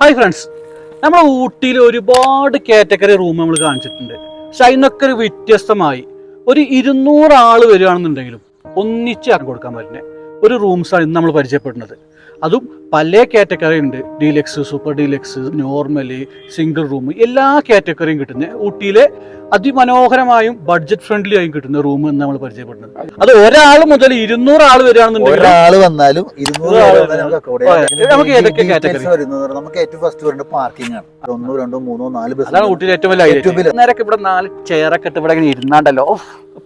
Hi friends നമ്മൾ ഊട്ടിയിൽ ഒരുപാട് കാറ്റഗറി റൂം നമ്മൾ കാണിച്ചിട്ടുണ്ട്. പക്ഷെ അതിനൊക്കെ ഒരു വ്യത്യസ്തമായി ഒരു ഇരുന്നൂറ് ആൾ വരികയാണെന്നുണ്ടെങ്കിലും ഒന്നിച്ച് ഇറങ്ങി കൊടുക്കാൻ പറ്റുന്ന ഒരു റൂംസാണ് ഇന്ന് നമ്മൾ പരിചയപ്പെടുന്നത്. അതും പല കാറ്റഗറി ഉണ്ട്. Deluxe super deluxe normal single room എല്ലാ കാറ്റഗറിയും കിട്ടുന്ന ഊട്ടിയിലെ അതിമനോഹരമായും ബഡ്ജറ്റ് ഫ്രണ്ട്ലി ആയും കിട്ടുന്ന റൂം എന്ന് നമ്മൾ പരിചയപ്പെടുന്നത്. അത് ഒരാൾ മുതൽ ഇരുന്നൂറ് ആൾ വരികയാണെന്നുണ്ടെങ്കിൽ ഒരാൾ വന്നാലും നമുക്ക് ഏതൊക്കെ കാറ്റഗറി? നമുക്ക് ഏറ്റവും ഫസ്റ്റ് വരുന്നത് പാർക്കിംഗ് ആണ്. ഒന്നോ രണ്ടോ മൂന്നോ നാല് ബസ് അതാണ് ഊട്ടിയിലെ ഏറ്റവും. വലിയ- നേരൊക്കെ ഇവിടെ നാല് ചെയറൊക്കെ ഇട്ട് ഇവിടെ ഇങ്ങനെ ഇരുന്നാണ്ടല്ലോ.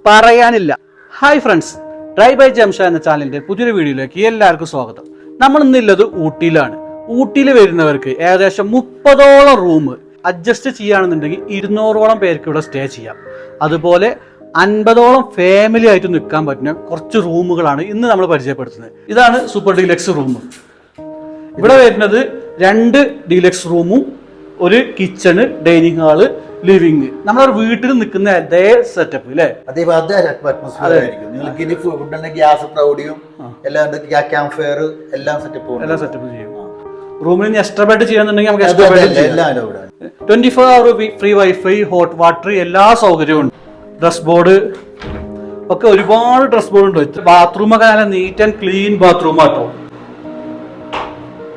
പറയാനില്ല. Hi friends dry by Jamsha എന്ന ചാനലിന്റെ പുതിയൊരു വീഡിയോയിലേക്ക് എല്ലാവർക്കും സ്വാഗതം. നമ്മൾ ഇന്നുള്ളത് ഊട്ടിയിലാണ്. ഊട്ടിയിൽ വരുന്നവർക്ക് ഏകദേശം മുപ്പതോളം റൂം അഡ്ജസ്റ്റ് ചെയ്യുകയാണെന്നുണ്ടെങ്കിൽ ഇരുന്നൂറോളം പേർക്ക് ഇവിടെ സ്റ്റേ ചെയ്യാം. അതുപോലെ അൻപതോളം ഫാമിലി ആയിട്ട് നിൽക്കാൻ പറ്റുന്ന കുറച്ച് റൂമുകളാണ് ഇന്ന് നമ്മൾ പരിചയപ്പെടുത്തുന്നത്. ഇതാണ് സൂപ്പർ ഡീലക്സ് റൂം ഇവിടെ വരുന്നത് രണ്ട് ഡീലക്സ് റൂമും ഒരു കിച്ചണ് ഡൈനിങ് ഹാൾ ലിവിങ് നമ്മളൊരു വീട്ടിൽ നിൽക്കുന്ന അതേ സെറ്റപ്പ് അല്ലേ അതേ അതേ അറ്റ്മോസ്ഫിയർ ആയിരിക്കും. നിങ്ങൾക്ക് ഇനി ഫുഡിന്റെ ഗ്യാസ് പ്രൗഡിയും എല്ലാം ക്യാമ്പ് ഫയർ എല്ലാം സെറ്റപ്പ് എല്ലാ സെറ്റപ്പ് ചെയ്യും. റൂമിൽ എക്സ്ട്രാ ബെഡ് ചെയ്യാന്നുണ്ടെങ്കിൽ നമുക്ക് extra bed twenty four hour free wifi hot water എല്ലാ സൗകര്യവും ഉണ്ട്. ഡ്രസ് ബോർഡ് ഒക്കെ ഒരുപാട് ഡ്രസ് ബോർഡ് ഉണ്ട്. ബാത്റൂം ഒക്കെ നല്ല neat and clean bathroom auto.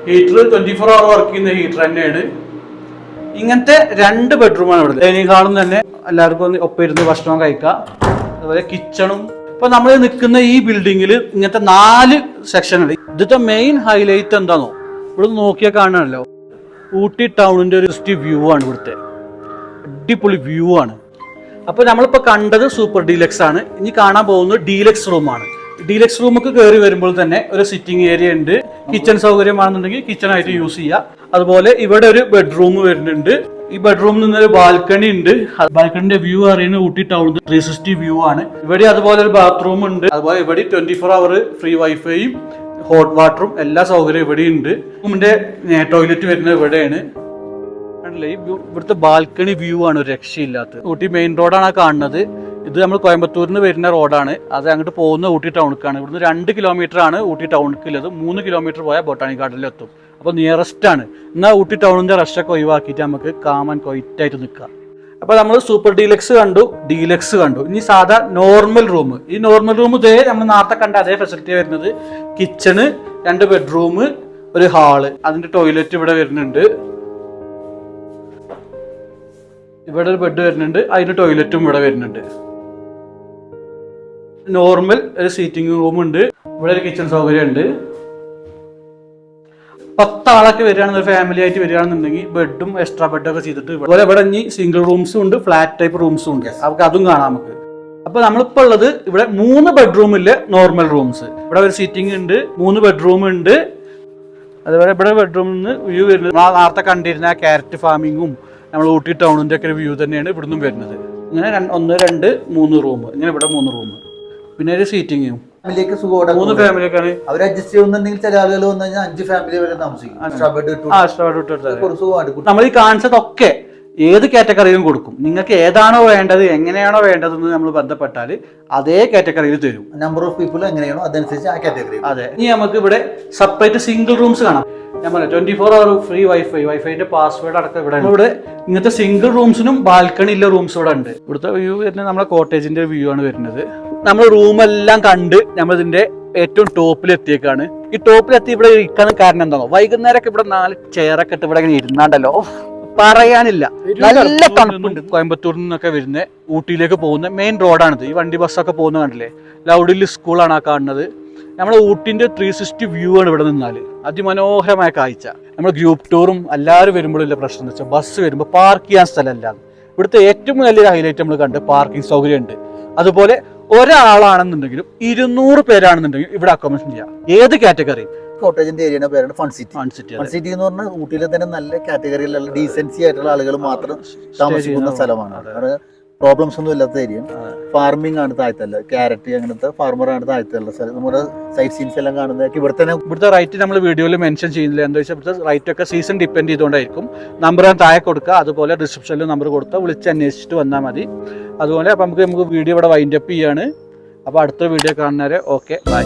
Heater twenty four hour work ചെയ്യുന്ന ഹീറ്റർ തന്നെയാണ്. ഇങ്ങനത്തെ രണ്ട് ബെഡ്റൂമാണ് ഇവിടെ ഡൈനിങ് ഹാളും തന്നെ എല്ലാവർക്കും ഒന്ന് ഒപ്പം ഇരുന്ന് ഭക്ഷണം കഴിക്കാം. അതുപോലെ കിച്ചണും ഇപ്പൊ നമ്മൾ നിൽക്കുന്ന ഈ ബിൽഡിങ്ങിൽ ഇങ്ങനത്തെ നാല് സെക്ഷൻ ഉണ്ട്. ഇതിന്റെ മെയിൻ ഹൈലൈറ്റ് എന്താണോ ഇവിടെ നോക്കിയാൽ കാണാനല്ലോ. ഊട്ടി ടൗണിന്റെ ഒരു വ്യൂ ആണ് ഇവിടുത്തെ. അടിപൊളി വ്യൂ ആണ്. അപ്പൊ നമ്മളിപ്പോ കണ്ടത് സൂപ്പർ ഡീലക്സ് ആണ്. ഇനി കാണാൻ പോകുന്നത് ഡീലക്സ് റൂമാണ് ഡീലക്സ് റൂമൊക്കെ കയറി വരുമ്പോൾ തന്നെ ഒരു സിറ്റിംഗ് ഏരിയ ഉണ്ട്. കിച്ചൺ സൗകര്യമാണെന്നുണ്ടെങ്കിൽ കിച്ചൺ ആയിട്ട് യൂസ് ചെയ്യാം. അതുപോലെ ഇവിടെ ഒരു ബെഡ്റൂം വരുന്നുണ്ട്. ഈ ബെഡ്റൂമിൽ നിന്ന് ഒരു ബാൽക്കണി ഉണ്ട്. ബാൽക്കണിന്റെ വ്യൂ അറിയുന്ന Ooty town three sixty view ആണ്. ഇവിടെ അതുപോലെ ഒരു ബാത്റൂം ഉണ്ട്. അതുപോലെ ഇവിടെ ട്വന്റി ഫോർ അവർ ഫ്രീ വൈഫൈയും ഹോട്ട് വാട്ടറും എല്ലാ സൗകര്യവും ഇവിടെ ഉണ്ട് റൂമിന്റെ ടോയ്ലറ്റ് വരുന്നത് ഇവിടെയാണ്. വ്യൂ- ഇവിടുത്തെ ബാൽക്കണി വ്യൂ ആണ്. ഒരു രക്ഷയില്ലാത്തത്. ഊട്ടി മെയിൻ റോഡാണ് കാണുന്നത്. ഇത് നമ്മൾ കോയമ്പത്തൂരിൽ നിന്ന് വരുന്ന റോഡാണ് അത് അങ്ങോട്ട് പോകുന്ന ഊട്ടി ടൗണിക്കാണ് ഇവിടുന്ന് രണ്ട് കിലോമീറ്റർ ആണ് ഊട്ടി ടൗണിക്കുള്ളത് മൂന്ന് കിലോമീറ്റർ പോയാൽ ബൊട്ടാണിക് ഗാർഡനിൽ എത്തും അപ്പോൾ നിയറസ്റ്റ് ആണ് എന്നാൽ ഊട്ടി ടൗണിന്റെ റഷൊക്കെ ഒഴിവാക്കിയിട്ട് നമുക്ക് കാമൻ കൊയ്റ്റായിട്ട് നിൽക്കാം അപ്പോൾ നമ്മൾ സൂപ്പർ ഡീലക്സ് കണ്ടു ഡീലക്സ് കണ്ടു. ഇനി സാധാ നോർമൽ റൂം ഈ നോർമൽ റൂം ഇതേ നമ്മൾ നേരത്തെ കണ്ട അതേ ഫെസിലിറ്റി വരുന്നത് കിച്ചണ് രണ്ട് ബെഡ്റൂം ഒരു ഹാൾ അതിന്റെ ടോയ്ലറ്റ് ഇവിടെ വരുന്നുണ്ട്. ഇവിടെ ഒരു ബെഡ് വരുന്നുണ്ട് അതിന് ടോയ്ലറ്റും ഇവിടെ വരുന്നുണ്ട്. നോർമൽ ഒരു സീറ്റിംഗ് റൂം ഉണ്ട്. ഇവിടെ ഒരു കിച്ചൺ സൗകര്യം ഉണ്ട് പത്താളൊക്കെ വരികയാണെന്ന് ഒരു ഫാമിലി ആയിട്ട് വരികയാണെന്നുണ്ടെങ്കിൽ ബെഡും എക്സ്ട്രാ ബെഡും ഒക്കെ ചെയ്തിട്ട് ഇവിടെ ഇവിടെ ഇനി സിംഗിൾ റൂംസും ഉണ്ട് ഫ്ലാറ്റ് ടൈപ്പ് റൂംസും ഉണ്ട്. നമുക്ക് അതും കാണാം നമുക്ക്. അപ്പൊ നമ്മളിപ്പോ ഉള്ളത് ഇവിടെ മൂന്ന് ബെഡ്റൂമിലെ നോർമൽ റൂംസ് ഇവിടെ ഒരു സീറ്റിംഗ് ഉണ്ട് മൂന്ന് ബെഡ്റൂം ഉണ്ട്. അതുപോലെ ഇവിടെ ബെഡ്റൂമിൽ നിന്ന് വ്യൂ വരുന്നത് നമ്മൾ നേരത്തെ കണ്ടിരുന്ന ക്യാരറ്റ് ഫാമിങ്ങും നമ്മൾ ഊട്ടി ടൗണിന്റെ ഒക്കെ ഒരു വ്യൂ തന്നെയാണ് ഇവിടുന്ന് വരുന്നത്. ഇങ്ങനെ ഒന്ന് രണ്ട് മൂന്ന് റൂം ഇങ്ങനെ ഇവിടെ മൂന്ന് റൂം പിന്നെ ഒരു സീറ്റിങ്ങും ഫാമിലിക്ക് സുഖം മൂന്ന് ഫാമിലിയൊക്കെയാണ്. അവർ അഡ്ജസ്റ്റ് ചെയ്യുന്നുണ്ടെങ്കിൽ ചില ആളുകൾ വന്നു കഴിഞ്ഞാൽ അഞ്ച് ഫാമിലി വരെ താമസിക്കും. നമ്മൾ ഈ കാണിച്ചതൊക്കെ ഏത് കാറ്റഗറിയിലും കൊടുക്കും. നിങ്ങൾക്ക് ഏതാണോ വേണ്ടത് എങ്ങനെയാണോ വേണ്ടതെന്ന് നമ്മൾ ബന്ധപ്പെട്ടാൽ അതേ കാറ്റഗറിയിൽ തരും. നമ്പർ ഓഫ് പീപ്പിൾ എങ്ങനെയാണോ അതനുസരിച്ച് ആ കാറ്റഗറി അതെ. ഇനി നമുക്ക് ഇവിടെ സെപ്പറേറ്റ് സിംഗിൾ റൂംസ് കാണാം. ഞാൻ പറഞ്ഞു twenty four hour free wifi വൈഫൈന്റെ password അടക്കം ഇവിടെ ഉണ്ട്. ഇവിടെ ഇങ്ങനത്തെ സിംഗിൾ റൂംസിനും ബാൽക്കണി ഇല്ല റൂംസ് ഇവിടെ ഉണ്ട്. ഇവിടുത്തെ വ്യൂ വരുന്നത് നമ്മുടെ കോട്ടേജിന്റെ വ്യൂ ആണ് വരുന്നത്. നമ്മൾ റൂമെല്ലാം കണ്ട് നമ്മൾ ഇതിന്റെ ഏറ്റവും ടോപ്പിൽ എത്തിയേക്കാണ്. ഈ ടോപ്പിൽ എത്തി ഇവിടെ ഇരിക്കാൻ കാരണം എന്താണോ വൈകുന്നേരമൊക്കെ ഇവിടെ നാല് ചെയറൊക്കെ ഇട്ട് ഇവിടെ ഇങ്ങനെ ഇരുന്നാണ്ടല്ലോ. പറയാനില്ല. നല്ല തണുപ്പുണ്ട്. കോയമ്പത്തൂരിൽ നിന്നൊക്കെ വരുന്ന ഊട്ടിയിലേക്ക് പോകുന്ന മെയിൻ റോഡാണിത് ഈ വണ്ടി ബസ്സൊക്കെ പോകുന്ന കണ്ടില്ലേ? ലൗഡിൽ സ്കൂളാണ് ആ കാണുന്നത്. നമ്മുടെ ഊട്ടിന്റെ ത്രീ സിക്സ്റ്റി വ്യൂ ആണ് ഇവിടെ നിന്നാൽ അതിമനോഹരമായ കാഴ്ച. നമ്മൾ ഗ്രൂപ്പ് ടൂറും എല്ലാവരും വരുമ്പോഴുള്ള പ്രശ്നം എന്ന് വെച്ചാൽ ബസ് വരുമ്പോൾ പാർക്ക് ചെയ്യാൻ സ്ഥലമല്ല. ഇവിടുത്തെ ഏറ്റവും വലിയൊരു ഹൈലൈറ്റ് നമ്മൾ കണ്ട് പാർക്കിംഗ് സൗകര്യം ഉണ്ട് അതുപോലെ ഒരാളാണെന്നുണ്ടെങ്കിലും ഇരുന്നൂറ് പേരാണെന്നുണ്ടെങ്കിലും ഇവിടെ അക്കോമഡേഷൻ ചെയ്യാം. ഏത് കാറ്റഗറി കോട്ടേജിന്റെ ഏരിയയുടെ പേരാണ് fun city fun city fun city എന്ന് പറഞ്ഞാൽ ഊട്ടിയിലെ തന്നെ നല്ല കാറ്റഗറിയിലുള്ള ഡീസൻസി ആയിട്ടുള്ള ആളുകൾ മാത്രം താമസിക്കുന്ന സ്ഥലമാണ്. പ്രോബ്ലംസ് ഒന്നും ഇല്ലാത്ത ഏരിയ ഫാർമിംഗ് ആണ് താഴ്ത്തല്ല. ക്യാരറ്റ് അങ്ങനത്തെ ഫാർമർ ആണ് താഴ്ത്തല്ല സ്ഥലം. നമ്മുടെ സൈറ്റ് സീൻസ് എല്ലാം കാണുന്നതൊക്കെ ഇവിടെ തന്നെ ഇവിടുത്തെ റൈറ്റ് നമ്മൾ വീഡിയോയിൽ മെൻഷൻ ചെയ്യുന്നില്ല. എന്താ വെച്ചാൽ ഇവിടുത്തെ റൈറ്റ് ഒക്കെ സീസൺ ഡിപ്പെൻഡ് ചെയ്തുകൊണ്ടായിരിക്കും. നമ്പർ ഞാൻ താഴെ കൊടുക്കുക. അതുപോലെ ഡിസ്ക്രിപ്ഷനിൽ നമ്പർ കൊടുത്താൽ വിളിച്ച് അന്വേഷിച്ചിട്ട് വന്നാൽ മതി. അതുപോലെ അപ്പം നമുക്ക് നമുക്ക് വീഡിയോ ഇവിടെ വൈൻഡപ്പ് ചെയ്യാണ്. അപ്പോൾ അടുത്ത വീഡിയോ കാണുന്നവരെ ഓക്കെ ബൈ